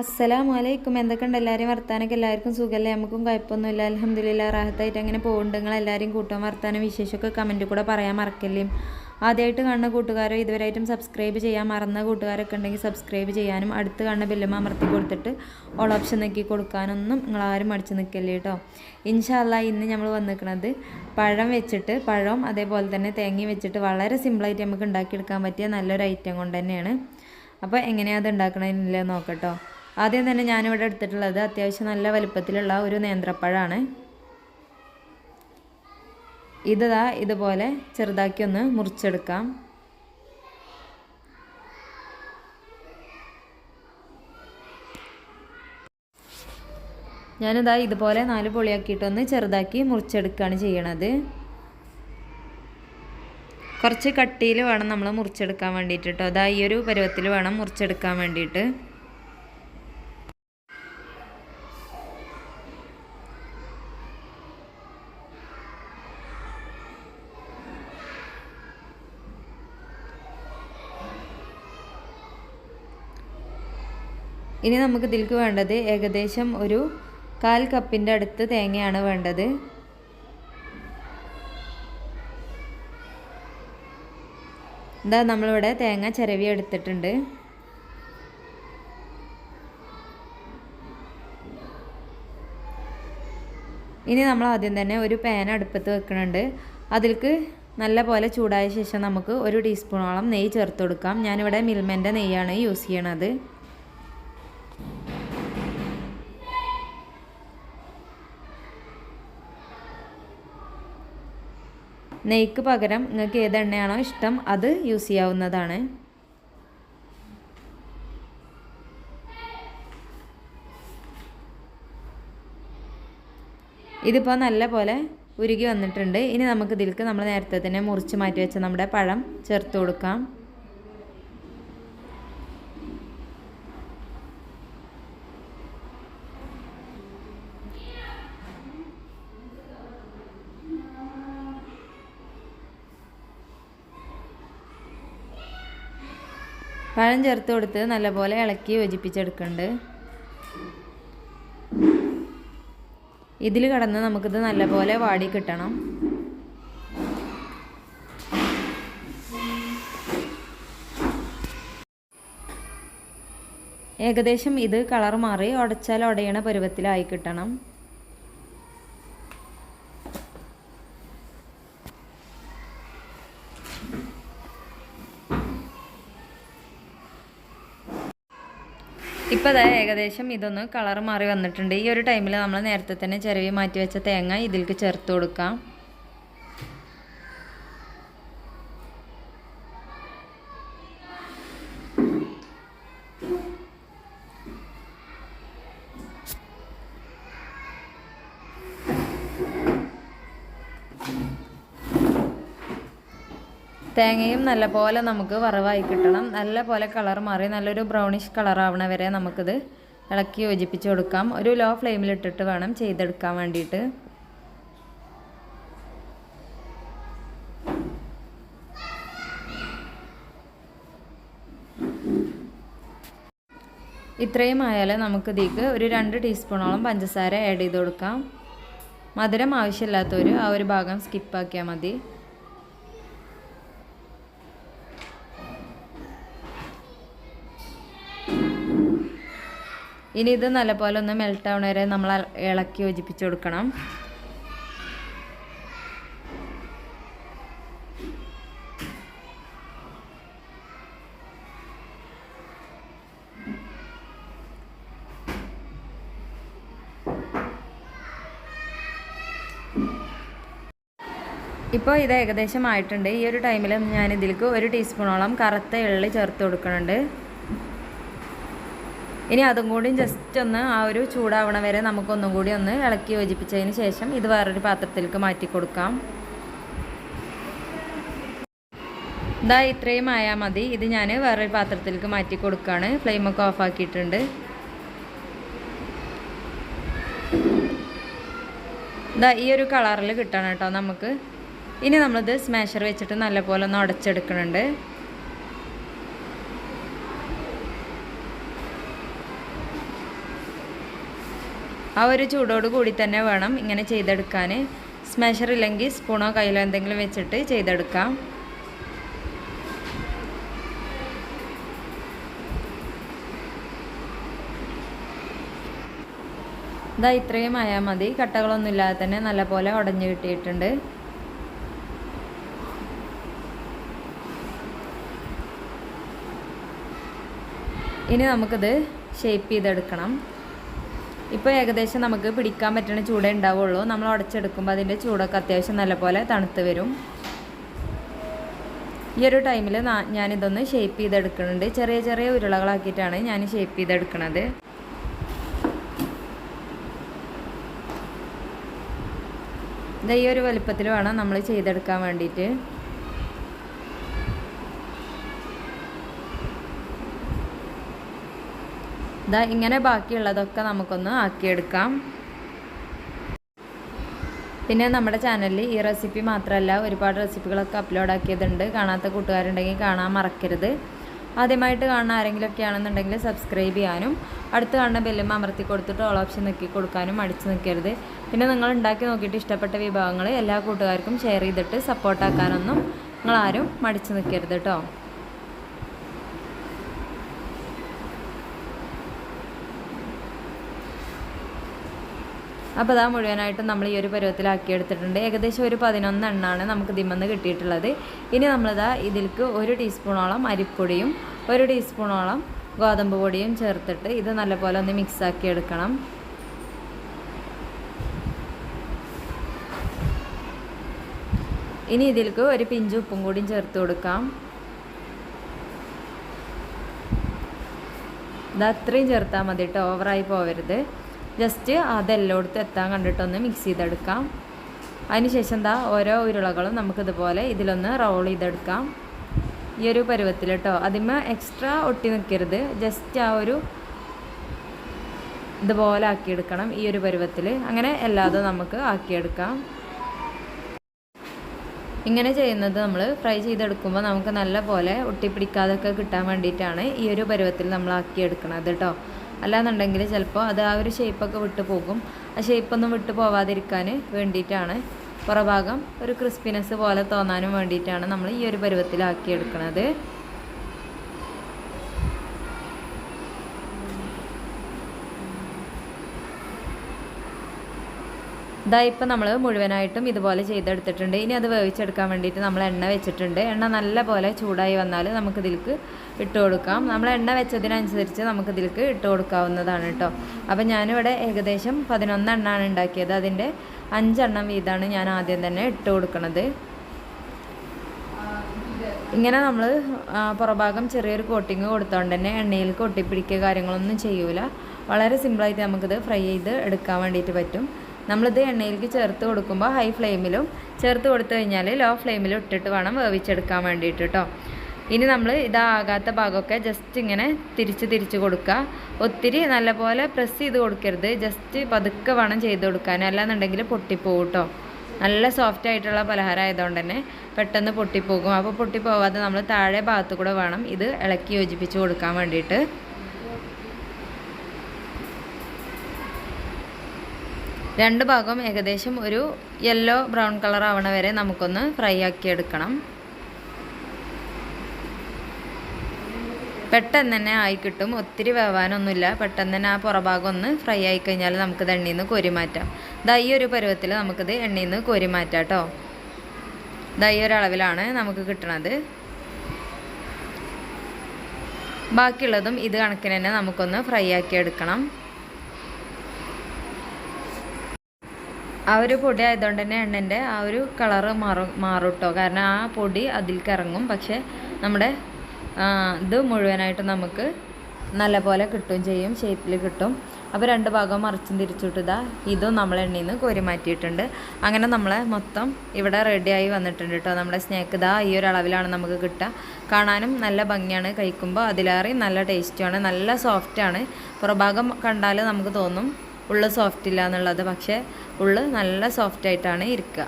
അസ്സലാമു അലൈക്കും എന്തൊക്കെയുണ്ട്? എല്ലാവരും വർത്താനൊക്കെ എല്ലാവർക്കും സുഖമല്ലേ? നമുക്കും കുഴപ്പമൊന്നുമില്ല. അലഹമ്മദില്ല റാഹത്തായിട്ട് അങ്ങനെ പോകുന്നുണ്ട് നിങ്ങൾ എല്ലാവരും കൂട്ടാൻ വർത്താനം വിശേഷമൊക്കെ കമന്റ് കൂടെ പറയാൻ മറക്കല്ലേ? ആദ്യമായിട്ട് കാണുന്ന കൂട്ടുകാരോ ഇതുവരെയായിട്ടും സബ്സ്ക്രൈബ് ചെയ്യാൻ മറന്ന കൂട്ടുകാരൊക്കെ ഉണ്ടെങ്കിൽ സബ്സ്ക്രൈബ് ചെയ്യാനും അടുത്ത് കാണുന്ന ബെല്ലുമ അമർത്തി കൊടുത്തിട്ട് ഓൾ ഓപ്ഷൻ നോക്കി കൊടുക്കാനൊന്നും നിങ്ങൾ ആരും മടിച്ച് നിൽക്കല്ലേ കേട്ടോ ഇൻഷാല്ല ഇന്ന് നമ്മൾ വന്നിരിക്കുന്നത് പഴം വെച്ചിട്ട് പഴവും അതേപോലെ തന്നെ തേങ്ങയും വെച്ചിട്ട് വളരെ സിമ്പിളായിട്ട് നമുക്ക് ഉണ്ടാക്കിയെടുക്കാൻ പറ്റിയ നല്ലൊരു ഐറ്റം കൊണ്ട് തന്നെയാണ്. അപ്പോൾ എങ്ങനെയാണ് അത് ഉണ്ടാക്കണമെന്നില്ല നോക്കട്ടോ ആദ്യം തന്നെ ഞാനിവിടെ എടുത്തിട്ടുള്ളത് അത്യാവശ്യം നല്ല വലുപ്പത്തിലുള്ള ഒരു നേന്ത്രപ്പഴമാണ് ഇതാ ഇതുപോലെ ചെറുതാക്കി ഒന്ന് മുറിച്ചെടുക്കാം. ഞാനിതാ ഇതുപോലെ നാല് പൊളിയാക്കിയിട്ടൊന്ന് ചെറുതാക്കി മുറിച്ചെടുക്കുകയാണ് ചെയ്യണത്. കുറച്ച് കട്ടിയിൽ വേണം നമ്മൾ മുറിച്ചെടുക്കാൻ വേണ്ടിയിട്ട് കേട്ടോ അതാ ഈ ഒരു പരുവത്തിൽ വേണം മുറിച്ചെടുക്കാൻ വേണ്ടിയിട്ട്. ഇനി നമുക്ക് ഇതിലേക്ക് വേണ്ടത് ഏകദേശം ഒരു കാൽ കപ്പിന്റെ അടുത്ത് തേങ്ങയാണ് വേണ്ടത്. എന്താ നമ്മളിവിടെ തേങ്ങ ചിരവി എടുത്തിട്ടുണ്ട്. ഇനി നമ്മൾ ആദ്യം തന്നെ ഒരു പാൻ അടുപ്പത്ത് വെക്കുന്നുണ്ട് അതിൽക്ക് നല്ല പോലെ ചൂടായ ശേഷം നമുക്ക് ഒരു ടീസ്പൂണോളം നെയ്യ് ചേർത്ത് കൊടുക്കാം. ഞാനിവിടെ മിൽമന്റെ നെയ്യാണ് യൂസ് ചെയ്യണത്. നെയ്ക്ക് പകരം നിങ്ങൾക്ക് ഏത് എണ്ണയാണോ ഇഷ്ടം അത് യൂസ് ചെയ്യാവുന്നതാണ്. ഇതിപ്പോൾ നല്ല പോലെ ഉരുകി വന്നിട്ടുണ്ട്. ഇനി നമുക്ക് ഇതിലേക്ക് നമ്മൾ നേരത്തെ തന്നെ മുറിച്ച് മാറ്റി വെച്ച നമ്മുടെ പഴം ചേർത്ത് കൊടുക്കാം. പഴം ചേർത്ത് കൊടുത്ത് നല്ലപോലെ ഇളക്കി യോജിപ്പിച്ചെടുക്കുന്നുണ്ട് ഇതിൽ കടന്ന് നമുക്കിത് നല്ലപോലെ വാടി കിട്ടണം. ഏകദേശം ഇത് കളർ മാറി ഉടച്ചാൽ ഉടയണ പരുവത്തിലായി കിട്ടണം. ഇപ്പോൾ അതായത് ഏകദേശം ഇതൊന്ന് കളർ മാറി വന്നിട്ടുണ്ട്. ഈ ഒരു ടൈമിൽ നമ്മൾ നേരത്തെ തന്നെ ചിരവി മാറ്റി വെച്ച തേങ്ങ ഇതിലേക്ക് ചേർത്ത് കൊടുക്കാം. തേങ്ങയും നല്ലപോലെ നമുക്ക് വറവായി കിട്ടണം. നല്ലപോലെ കളർ മാറി നല്ലൊരു ബ്രൗണിഷ് കളർ ആവണ വരെ നമുക്കിത് ഇളക്കി യോജിപ്പിച്ച് കൊടുക്കാം. ഒരു ലോ ഫ്ലെയിമിലിട്ടിട്ട് വേണം ചെയ്തെടുക്കാൻ വേണ്ടിയിട്ട്. ഇത്രയും ആയാൽ നമുക്കിതേക്ക് ഒരു രണ്ട് ടീസ്പൂണോളം പഞ്ചസാര ആഡ് ചെയ്ത് കൊടുക്കാം. മധുരം ആവശ്യമില്ലാത്തവർ ആ ഒരു ഭാഗം സ്കിപ്പാക്കിയാൽ മതി. ഇനി ഇത് നല്ലപോലെ ഒന്ന് മെൽറ്റ് ആവണ വരെ നമ്മൾ ഇളക്കി യോജിപ്പിച്ച് കൊടുക്കണം. ഇപ്പോൾ ഇത് ഏകദേശം ആയിട്ടുണ്ട്. ഈ ഒരു ടൈമിൽ ഞാൻ ഇതിലേക്ക് ഒരു ടീസ്പൂണോളം കറുത്ത എള്ളി ചേർത്ത് കൊടുക്കുന്നുണ്ട് ഇനി അതും കൂടി ജസ്റ്റ് ഒന്ന് ആ ഒരു ചൂടാവണ വരെ നമുക്കൊന്നും കൂടി ഒന്ന് ഇളക്കി യോജിപ്പിച്ചതിന് ശേഷം ഇത് വേറൊരു പാത്രത്തിലേക്ക് മാറ്റി കൊടുക്കാം. ഇതാ ഇത്രയും ആയാൽ മതി. ഇത് ഞാൻ വേറൊരു പാത്രത്തിലേക്ക് മാറ്റി കൊടുക്കുകയാണ് ഫ്ലെയിമൊക്കെ ഓഫ് ആക്കിയിട്ടുണ്ട്. ഇതാ ഈ ഒരു കളറിൽ കിട്ടണം കേട്ടോ നമുക്ക്. ഇനി നമ്മളിത് സ്മാഷർ വെച്ചിട്ട് നല്ലപോലെ ഒന്ന് ഉടച്ചെടുക്കുന്നുണ്ട് ആ ഒരു ചൂടോട് കൂടി തന്നെ വേണം ഇങ്ങനെ ചെയ്തെടുക്കാൻ. സ്മാഷർ ഇല്ലെങ്കിൽ സ്പൂണോ കയ്യിലോ എന്തെങ്കിലും വെച്ചിട്ട് ചെയ്തെടുക്കാം. ഇതാ ഇത്രയും ആയാൽ മതി. കട്ടകളൊന്നും ഇല്ലാതെ തന്നെ നല്ലപോലെ ഉടഞ്ഞു കിട്ടിയിട്ടുണ്ട്. ഇനി നമുക്കിത് ഷേപ്പ് ചെയ്തെടുക്കണം. ഇപ്പോൾ ഏകദേശം നമുക്ക് പിടിക്കാൻ പറ്റുന്ന ചൂടേ ഉണ്ടാവുള്ളൂ. നമ്മൾ ഉടച്ചെടുക്കുമ്പോൾ അതിന്റെ ചൂടൊക്കെ അത്യാവശ്യം നല്ലപോലെ തണുത്ത് വരും. ഈ ഒരു ടൈമിൽ ഞാനിതൊന്ന് ഷേപ്പ് ചെയ്തെടുക്കുന്നുണ്ട്. ചെറിയ ചെറിയ ഉരുളകളാക്കിയിട്ടാണ് ഞാൻ ഷേപ്പ് ചെയ്തെടുക്കുന്നത് ഇത് ഈ ഒരു വലുപ്പത്തിൽ വേണം നമ്മൾ ചെയ്തെടുക്കാൻ വേണ്ടിയിട്ട്. ഇതാ ഇങ്ങനെ ബാക്കിയുള്ളതൊക്കെ നമുക്കൊന്ന് ആക്കിയെടുക്കാം. പിന്നെ നമ്മുടെ ചാനലിൽ ഈ റെസിപ്പി മാത്രമല്ല ഒരുപാട് റെസിപ്പികളൊക്കെ അപ്ലോഡ് ആക്കിയതുണ്ട്. കാണാത്ത കൂട്ടുകാരുണ്ടെങ്കിൽ കാണാൻ മറക്കരുത്. ആദ്യമായിട്ട് കാണുന്ന ആരെങ്കിലുമൊക്കെ ആണെന്നുണ്ടെങ്കിൽ സബ്സ്ക്രൈബ് ചെയ്യാനും അടുത്ത് കാണുന്ന ബെല്ലും അമർത്തി കൊടുത്തിട്ട് ഓൾ ഓപ്ഷൻ നിൽക്കി കൊടുക്കാനും അടിച്ചു നിൽക്കരുത് പിന്നെ നിങ്ങൾ ഉണ്ടാക്കി നോക്കിയിട്ട് ഇഷ്ടപ്പെട്ട വിഭവങ്ങൾ എല്ലാ കൂട്ടുകാർക്കും ഷെയർ ചെയ്തിട്ട് സപ്പോർട്ടാക്കാനൊന്നും നിങ്ങളാരും മടിച്ചു നിൽക്കരുത് കേട്ടോ അപ്പോൾ അതാ മുഴുവനായിട്ടും നമ്മൾ ഈ ഒരു പരുവത്തിലാക്കി എടുത്തിട്ടുണ്ട് ഏകദേശം ഒരു പതിനൊന്ന് എണ്ണാണ് നമുക്ക് ദിമെന്ന് കിട്ടിയിട്ടുള്ളത്. ഇനി നമ്മളിതാ ഇതിലേക്ക് ഒരു ടീസ്പൂണോളം അരിപ്പൊടിയും ഒരു ടീസ്പൂണോളം ഗോതമ്പ് പൊടിയും ചേർത്തിട്ട് ഇത് നല്ലപോലെ ഒന്ന് മിക്സാക്കി എടുക്കണം. ഇനി ഇതിലേക്ക് ഒരു പിഞ്ച് ഉപ്പും കൂടിയും ചേർത്ത് കൊടുക്കാം. ഇത് അത്രയും ചേർത്താൽ മതി കേട്ടോ ഓവറായി പോവരുത്. ജസ്റ്റ് അതെല്ലായിടത്തും എത്താൻ കണ്ടിട്ടൊന്ന് മിക്സ് ചെയ്തെടുക്കാം. അതിനുശേഷം എന്താ ഓരോ ഉരുളകളും നമുക്കിതുപോലെ ഇതിലൊന്ന് റോൾ ചെയ്തെടുക്കാം. ഈ ഒരു പരുവത്തിൽ കേട്ടോ. അതിന്മേ എക്സ്ട്രാ ഒട്ടി നിൽക്കരുത്. ജസ്റ്റ് ആ ഒരു ഇതുപോലെ ആക്കിയെടുക്കണം ഈ ഒരു പരുവത്തിൽ. അങ്ങനെ എല്ലാതും നമുക്ക് ആക്കിയെടുക്കാം. ഇങ്ങനെ ചെയ്യുന്നത് നമ്മൾ ഫ്രൈ ചെയ്തെടുക്കുമ്പോൾ നമുക്ക് നല്ല പോലെ ഒട്ടിപ്പിടിക്കാതൊക്കെ കിട്ടാൻ വേണ്ടിയിട്ടാണ് ഈ ഒരു പരുവത്തിൽ നമ്മൾ ആക്കിയെടുക്കണത് കേട്ടോ. അല്ലാന്നുണ്ടെങ്കിൽ ചിലപ്പോൾ അത് ആ ഒരു ഷേപ്പൊക്കെ വിട്ടു പോകും. ആ ഷേപ്പൊന്നും വിട്ടു പോവാതിരിക്കാൻ വേണ്ടിയിട്ടാണ് പുറഭാഗം ഒരു ക്രിസ്പിനെസ് പോലെ തോന്നാനും വേണ്ടിയിട്ടാണ് നമ്മൾ ഈ ഒരു പരുവത്തിലാക്കി എടുക്കുന്നത് ഇതാ ഇപ്പം നമ്മൾ മുഴുവനായിട്ടും ഇതുപോലെ ചെയ്തെടുത്തിട്ടുണ്ട്. ഇനി അത് വേവിച്ചെടുക്കാൻ വേണ്ടിയിട്ട് നമ്മൾ എണ്ണ വെച്ചിട്ടുണ്ട്. എണ്ണ നല്ല പോലെ ചൂടായി വന്നാൽ നമുക്കിതിലേക്ക് ഇട്ട് കൊടുക്കാം. നമ്മൾ എണ്ണ വെച്ചതിനനുസരിച്ച് നമുക്കിതിലേക്ക് ഇട്ട് കൊടുക്കാവുന്നതാണ് കേട്ടോ. അപ്പം ഞാനിവിടെ ഏകദേശം പതിനൊന്ന് എണ്ണമാണ് ഉണ്ടാക്കിയത്. അതിന്റെ അഞ്ചെണ്ണം വീതമാണ് ഞാൻ ആദ്യം തന്നെ ഇട്ട് കൊടുക്കുന്നത് ഇങ്ങനെ നമ്മൾ പുറഭാഗം ചെറിയൊരു കോട്ടിങ് കൊടുത്തോണ്ട് തന്നെ എണ്ണയിൽ കൊട്ടിപ്പിടിക്കുക കാര്യങ്ങളൊന്നും ചെയ്യൂല. വളരെ സിമ്പിളായിട്ട് നമുക്കിത് ഫ്രൈ ചെയ്ത് എടുക്കാൻ വേണ്ടിയിട്ട് പറ്റും. നമ്മളിത് എണ്ണയിലേക്ക് ചേർത്ത് കൊടുക്കുമ്പോൾ ഹൈ ഫ്ലെയിമിലും ചേർത്ത് കൊടുത്തു കഴിഞ്ഞാൽ ലോ ഫ്ലെയിമിലും ഇട്ടിട്ട് വേണം വേവിച്ചെടുക്കാൻ വേണ്ടിയിട്ട് കേട്ടോ ഇനി നമ്മൾ ഇതാകാത്ത ഭാഗമൊക്കെ ജസ്റ്റ് ഇങ്ങനെ തിരിച്ച് തിരിച്ച് കൊടുക്കുക. ഒത്തിരി നല്ലപോലെ പ്രസ് ചെയ്ത് കൊടുക്കരുത്. ജസ്റ്റ് പതുക്കെ വേണം ചെയ്ത് കൊടുക്കാൻ. അല്ലാന്നുണ്ടെങ്കിൽ പൊട്ടിപ്പോകും കേട്ടോ നല്ല സോഫ്റ്റ് ആയിട്ടുള്ള പലഹാരം ആയതുകൊണ്ട് തന്നെ പെട്ടെന്ന് പൊട്ടിപ്പോകും. അപ്പോൾ പൊട്ടിപ്പോവാതെ നമ്മൾ താഴെ ഭാഗത്തു കൂടെ വേണം ഇത് ഇളക്കി യോജിപ്പിച്ച് കൊടുക്കാൻ വേണ്ടിയിട്ട്. രണ്ട് ഭാഗവും ഏകദേശം ഒരു യെല്ലോ ബ്രൗൺ കളർ ആവണ വരെ നമുക്കൊന്ന് ഫ്രൈ ആക്കി എടുക്കണം. പെട്ടെന്ന് തന്നെ ആയി കിട്ടും. ഒത്തിരി വേവാനൊന്നുമില്ല. പെട്ടെന്ന് തന്നെ ആ പുറഭാഗം ഒന്ന് ഫ്രൈ ആയി കഴിഞ്ഞാൽ നമുക്കിത് എണ്ണയിൽ നിന്ന് കോരി മാറ്റാം. ദാ ഈ ഒരു പരുവത്തിൽ നമുക്കിത് എണ്ണയിൽ നിന്ന് കോരി മാറ്റാം കേട്ടോ ദാ ഈ ഒരളവിലാണ് നമുക്ക് കിട്ടണത്. ബാക്കിയുള്ളതും ഇത് കണക്കിന് തന്നെ നമുക്കൊന്ന് ഫ്രൈ ആക്കി എടുക്കണം. ആ ഒരു പൊടി ആയതുകൊണ്ട് തന്നെ എണ്ണന്റെ ആ ഒരു കളർ മാറും മാറും കേട്ടോ കാരണം ആ പൊടി അതിലേക്ക് ഇറങ്ങും പക്ഷേ നമ്മുടെ ഇത് മുഴുവനായിട്ട് നമുക്ക് നല്ലപോലെ കിട്ടുകയും ചെയ്യും ഷേപ്പിൽ കിട്ടും. അപ്പോൾ രണ്ട് ഭാഗം മറിച്ചും തിരിച്ചിട്ടിതാ ഇതും നമ്മൾ എണ്ണയിൽ നിന്ന് കോരി മാറ്റിയിട്ടുണ്ട്. അങ്ങനെ നമ്മളെ മൊത്തം ഇവിടെ റെഡിയായി വന്നിട്ടുണ്ട് കേട്ടോ. നമ്മുടെ സ്നാക്ക് ഇതാ ഈ ഒരു അളവിലാണ് നമുക്ക് കിട്ടുക. കാണാനും നല്ല ഭംഗിയാണ്. കഴിക്കുമ്പോൾ അതിലേറെ നല്ല ടേസ്റ്റുമാണ് നല്ല സോഫ്റ്റാണ് പുറഭാഗം കണ്ടാൽ നമുക്ക് തോന്നും ഉള്ളു സോഫ്റ്റ് ഇല്ല എന്നുള്ളത്. പക്ഷേ ഉള്ളു നല്ല സോഫ്റ്റ് ആയിട്ടാണ് ഇരിക്കുക.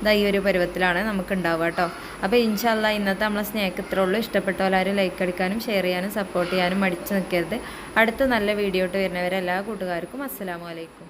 ഇതാ ഈ ഒരു പരുവത്തിലാണ് നമുക്ക് ഉണ്ടാവുക കേട്ടോ അപ്പോൾ ഇൻഷാല്ല ഇന്നത്തെ നമ്മളെ സ്നേഹം ഇത്രേ ഉള്ളൂ. ഇഷ്ടപ്പെട്ടവരാരും ലൈക്ക് അടിക്കാനും ഷെയർ ചെയ്യാനും സപ്പോർട്ട് ചെയ്യാനും മടിച്ചു നിൽക്കരുത്. അടുത്ത നല്ല വീഡിയോ ഇട്ട് വരുന്നവരെ എല്ലാ കൂട്ടുകാർക്കും അസ്സാം അലൈക്കും.